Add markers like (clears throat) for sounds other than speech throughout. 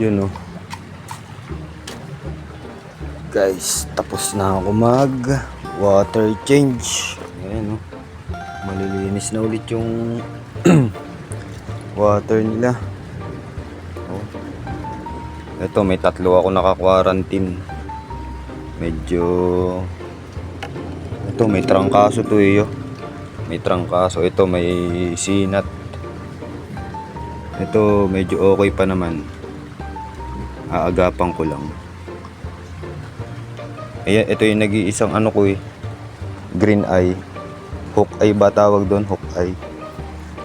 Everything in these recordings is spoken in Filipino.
Yun oh. Guys, tapos na ako mag water change. Ayan oh. Malilinis na ulit yung (clears throat) water nila. Oh. Ito, may tatlo ako naka-quarantine. Medyo... Ito, may trangkaso to eh. oh. May trangkaso. Ito, may sinat. Ito, medyo okay pa naman. Aagapan ko lang. Ayan, ito yung nag-iisang ano ko eh. Green eye. Hook eye ba tawag doon? Hook eye.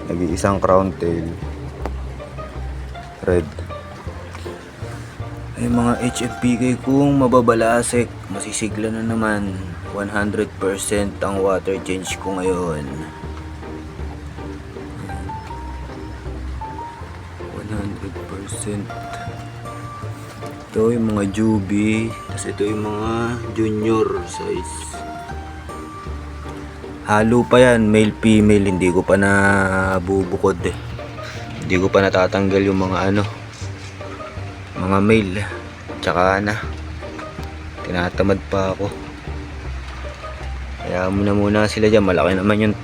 Nag-iisang crown tail. Red. Ay mga HFPK kung mababalasik, masisigla na naman. 100% ang water change ko ngayon. 100%. Ito yung mga juvie, tapos ito yung mga junior size. Halo pa yan, male female, hindi ko pa na bubukod eh. Hindi ko pa natatanggal yung mga ano, mga male. Tsaka na, tinatamad pa ako. Kaya muna muna sila dyan, malaki naman yung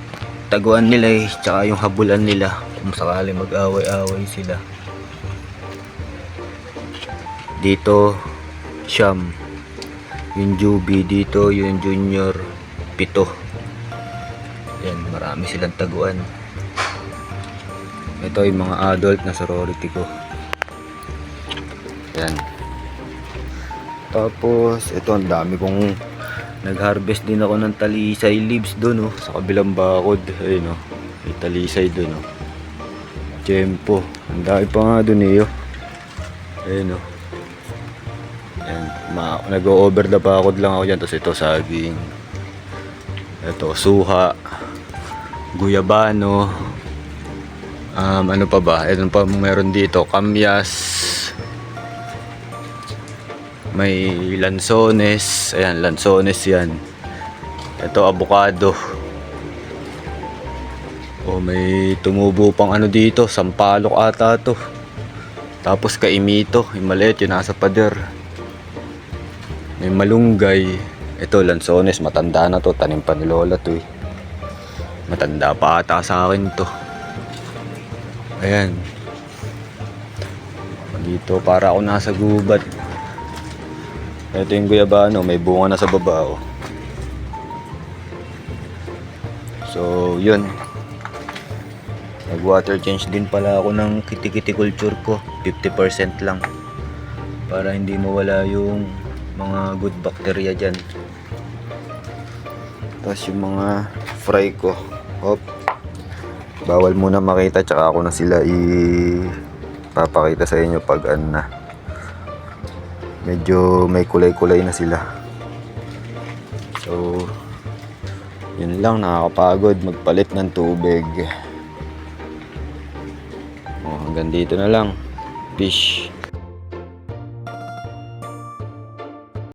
taguan nila eh, tsaka yung habulan nila kung sakali mag-away-away sila. Dito, Siyam. Yung Juby dito, yung Junior, Pito. Yan, marami silang taguan. Ito yung mga adult na sorority ko. Yan. Tapos, ito ang dami kong nag-harvest din ako ng talisay leaves doon oh, sa kabilang bakod. Ayun oh, may talisay doon oh. Tiyempo. Ang dami pa nga doon eh oh. Ayun oh. Yan, ma nag-over the bakod lang ako dyan. Tapos ito saging. Ito suha. Guyabano. Um, ano pa ba? Ito pa meron dito. Kamyas. May lansones. Ayan, lansones yan. Ito, avocado. Oh, may tumubo pang ano dito. Sampalok ata to. Tapos kaimito. Yung maliit, yung nasa pader. May malunggay. Ito, lansones. Matanda na to. Tanim pa ni Lola to eh. Matanda pa ata sa akin to. Ayan. Dito, para ako nasa gubat. Ito yung guyabano, may bunga na sa baba oh. So, yun. Nag-water change din pala ako ng kitikiti culture ko. 50% lang. Para hindi mawala yung mga good bacteria dyan. Tapos yung mga fry ko. Hop. Bawal muna makita tsaka ako na sila i papakita sa inyo pag ano na medyo may kulay-kulay na sila. So, yun lang, nakakapagod magpalit ng tubig. Oh, hanggang dito na lang. Fish.